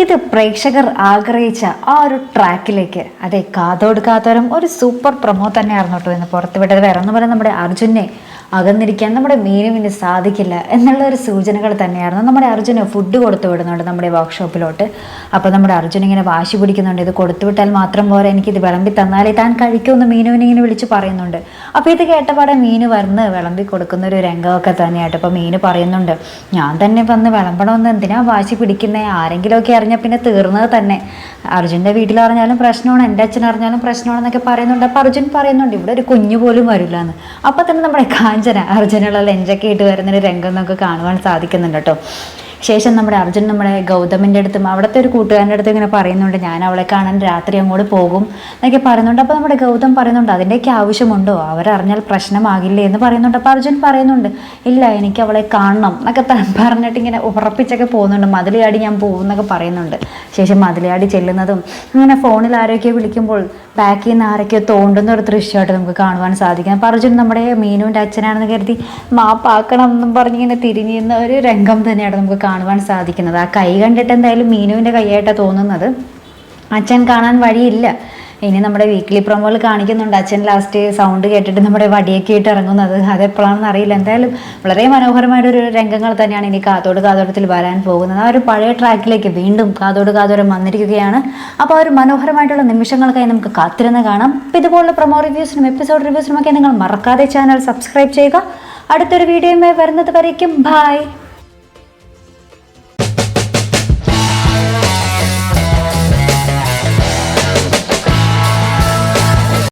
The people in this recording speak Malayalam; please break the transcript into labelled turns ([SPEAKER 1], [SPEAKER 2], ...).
[SPEAKER 1] ഇത് പ്രേക്ഷകർ ആഗ്രഹിച്ച ആ ഒരു ട്രാക്കിലേക്ക്. അതെ കാതോട് കാതോരം ഒരു സൂപ്പർ പ്രൊമോ തന്നെയായിരുന്നു കേട്ടോ ഇന്ന് പുറത്തുവിട്ടത്. വേറെ ഒന്നും നമ്മുടെ അർജുനെ അകന്നിരിക്കാൻ നമ്മുടെ മീനുവിന് സാധിക്കില്ല എന്നുള്ള ഒരു സൂചനകൾ തന്നെയായിരുന്നു. നമ്മുടെ അർജുന് ഫുഡ് കൊടുത്തു വിടുന്നുണ്ട് നമ്മുടെ വർക്ക്ഷോപ്പിലോട്ട് അപ്പോൾ നമ്മുടെ അർജുൻ ഇങ്ങനെ വാശി പിടിക്കുന്നുണ്ട് ഇത് കൊടുത്തു വിട്ടാൽ മാത്രം പോലെ എനിക്കിത് വിളമ്പി തന്നാലേ താൻ കഴിക്കുമെന്ന് മീനുവിനെ ഇങ്ങനെ വിളിച്ച് പറയുന്നുണ്ട്. അപ്പോൾ ഇത് കേട്ടപാടെ മീന് വന്ന് വിളമ്പി കൊടുക്കുന്ന ഒരു രംഗമൊക്കെ തന്നെയായിട്ട് അപ്പോൾ മീന് പറയുന്നുണ്ട്. ഞാൻ തന്നെ വന്ന് വിളമ്പണമെന്ന് എന്തിനാ വാശി പിടിക്കുന്നേ? ആരെങ്കിലുമൊക്കെ അറിഞ്ഞാൽ പിന്നെ തീർന്നത് തന്നെ. അർജുന്റെ വീട്ടിൽ അറിഞ്ഞാലും പ്രശ്നമാണ് എന്റെ അച്ഛൻ അറിഞ്ഞാലും പ്രശ്നമാണെന്നൊക്കെ പറയുന്നുണ്ട്. അപ്പോൾ അർജുൻ പറയുന്നുണ്ട് ഇവിടെ ഒരു കുഞ്ഞു പോലും വരില്ല എന്ന് അപ്പോൾ തന്നെ നമ്മുടെ കാഞ്ചന അർജുനുള്ള ലെഞ്ചൊക്കെ ഇട്ട് വരുന്നൊരു രംഗം നമുക്ക് കാണുവാൻ സാധിക്കുന്നുണ്ട് കേട്ടോ. ശേഷം നമ്മുടെ അർജുൻ നമ്മുടെ ഗൗതമിന്റെ അടുത്തും അവിടുത്തെ ഒരു കൂട്ടുകാരന്റെ അടുത്ത് ഇങ്ങനെ പറയുന്നുണ്ട് ഞാൻ അവളെ കാണാൻ രാത്രി അങ്ങോട്ട് പോകും എന്നൊക്കെ പറയുന്നുണ്ട്. അപ്പോൾ നമ്മുടെ ഗൗതം പറയുന്നുണ്ട് അതിന്റെയൊക്കെ ആവശ്യമുണ്ടോ? അവരറിഞ്ഞാൽ പ്രശ്നമാകില്ലേ? എന്ന് പറയുന്നുണ്ട്. അപ്പോൾ അർജുൻ പറയുന്നുണ്ട് ഇല്ല എനിക്ക് അവളെ കാണണം എന്നൊക്കെ പറഞ്ഞിട്ട് ഇങ്ങനെ ഉറപ്പിച്ചൊക്കെ പോകുന്നുണ്ട്. മതിലയാടി ഞാൻ പോകും എന്നൊക്കെ പറയുന്നുണ്ട്. ശേഷം മതിലയാടി ചെല്ലുന്നതും അങ്ങനെ ഫോണിൽ ആരൊക്കെയോ വിളിക്കുമ്പോൾ ബാക്കിൽ നിന്ന് ആരൊക്കെയോ തോണ്ടുന്ന ഒരു ദൃശ്യമായിട്ട് നമുക്ക് കാണുവാൻ സാധിക്കും. അപ്പോൾ അർജുൻ നമ്മുടെ മീനുവിന്റെ അച്ഛനാണെന്ന് കരുതി മാപ്പാക്കണം എന്നും പറഞ്ഞിങ്ങനെ തിരിഞ്ഞിരുന്ന ഒരു രംഗം തന്നെയാണ് നമുക്ക് കാണുവാൻ സാധിക്കുന്നത്. ആ കൈ കണ്ടിട്ട് എന്തായാലും മീനുവിന്റെ കൈയായിട്ടാണ് തോന്നുന്നത്. അച്ഛൻ കാണാൻ വഴിയില്ല. ഇനി നമ്മുടെ വീക്ക്ലി പ്രൊമോയിൽ കാണിക്കുന്നുണ്ട്. അച്ഛൻ ലാസ്റ്റ് സൗണ്ട് കേട്ടിട്ട് നമ്മുടെ വടിയൊക്കെ ഇട്ട് ഇറങ്ങുന്നത്. അതെപ്പോഴാണെന്ന് അറിയില്ല. എന്തായാലും വളരെ മനോഹരമായിട്ട് ഒരു രംഗങ്ങൾ തന്നെയാണ് ഇനി കാതോട് കാതോടത്തിൽ വരാൻ പോകുന്നത്. ആ ഒരു പഴയ ട്രാക്കിലേക്ക് വീണ്ടും കാതോട് കാതോരം വന്നിരിക്കുകയാണ്. അപ്പോൾ ആ ഒരു മനോഹരമായിട്ടുള്ള നിമിഷങ്ങൾക്കായി നമുക്ക് കാത്തിരുന്ന് കാണാം. അപ്പോൾ ഇതുപോലുള്ള പ്രൊമോ റിവ്യൂസിനും എപ്പിസോഡ് റിവ്യൂസിനും ഒക്കെ നിങ്ങൾ മറക്കാതെ ചാനൽ സബ്സ്ക്രൈബ് ചെയ്യുക. അടുത്തൊരു വീഡിയോയുമായി വരുന്നത് വരയ്ക്കും. ബൈ